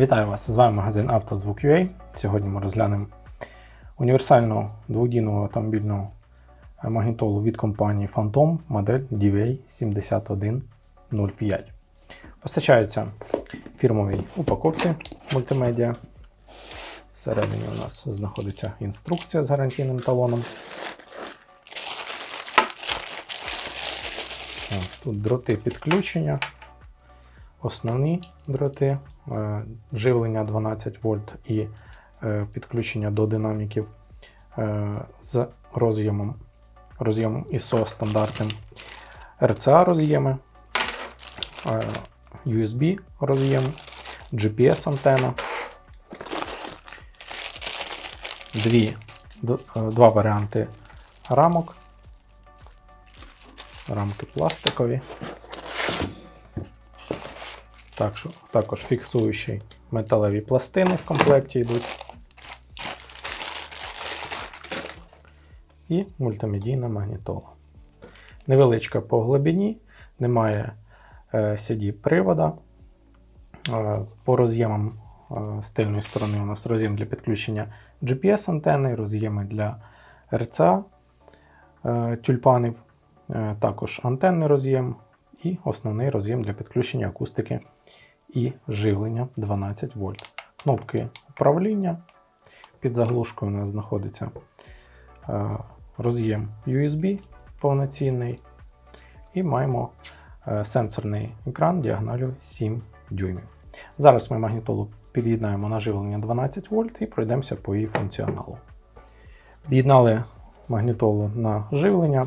Вітаю вас! З вами магазин «Автозвук.UA». Сьогодні ми розглянемо універсальну дводійну автомобільну магнітолу від компанії Phantom модель DVA7105. Постачається в фірмовій упаковці мультимедіа. Всередині у нас знаходиться інструкція з гарантійним талоном. Ось Тут дроти підключення. Основні дроти, е, живлення 12 вольт і е, підключення до динаміків е, з роз'ємом, роз'ємом ISO стандартним, RCA роз'єми, USB роз'єм, GPS антена, дві, два варіанти рамок, рамки пластикові. Також, також фіксуючі металеві пластини в комплекті йдуть. І мультимедійна магнітола. Невеличка по глибині, немає е, CD-привода. Е, по роз'ємам е, з тильної сторони у нас роз'єм для підключення GPS-антени, роз'єми для е, тюльпанів, е, також антенний роз'єм і основний роз'єм для підключення акустики і живлення 12 вольт. Кнопки управління. Під заглушкою у нас знаходиться е, роз'єм USB повноцінний. І маємо е, сенсорний екран діагоналю 7 дюймів. Зараз ми магнітолу під'єднаємо на живлення 12 вольт і пройдемося по її функціоналу. Під'єднали магнітолу на живлення.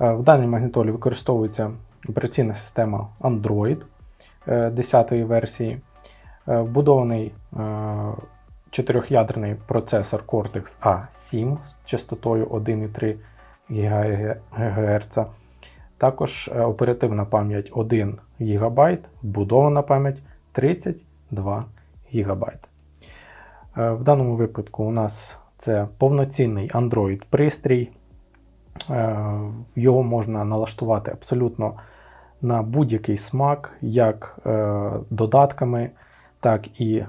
Е, В даній магнітолі використовується операційна система Android е, 10 версії, Е, вбудований е, чотирьохядерний процесор Cortex A7 з частотою 1,3 ГГц. Також е, оперативна пам'ять 1 ГБ, вбудована пам'ять 32 ГБ. Е, В даному випадку у нас це повноцінний Android пристрій. Е, Його можна налаштувати абсолютно на будь-який смак, як е, додатками, так і е,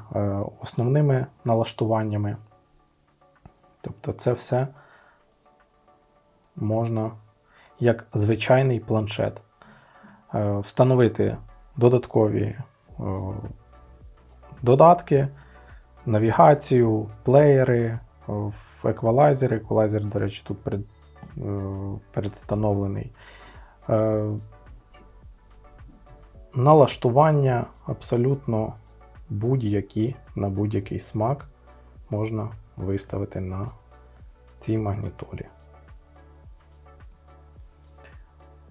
основними налаштуваннями. Тобто це все можна як звичайний планшет. Е, Встановити додаткові е, додатки, навігацію, плеєри, е, еквалайзер. Еквалайзер, до речі, тут перед, е, предвстановлений. Е, Налаштування абсолютно будь-які на будь-який смак можна виставити на цій магнітолі.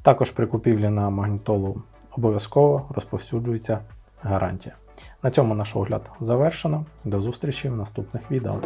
Також при купівлі на магнітолу обов'язково розповсюджується гарантія. На цьому наш огляд завершено. До зустрічі в наступних відео.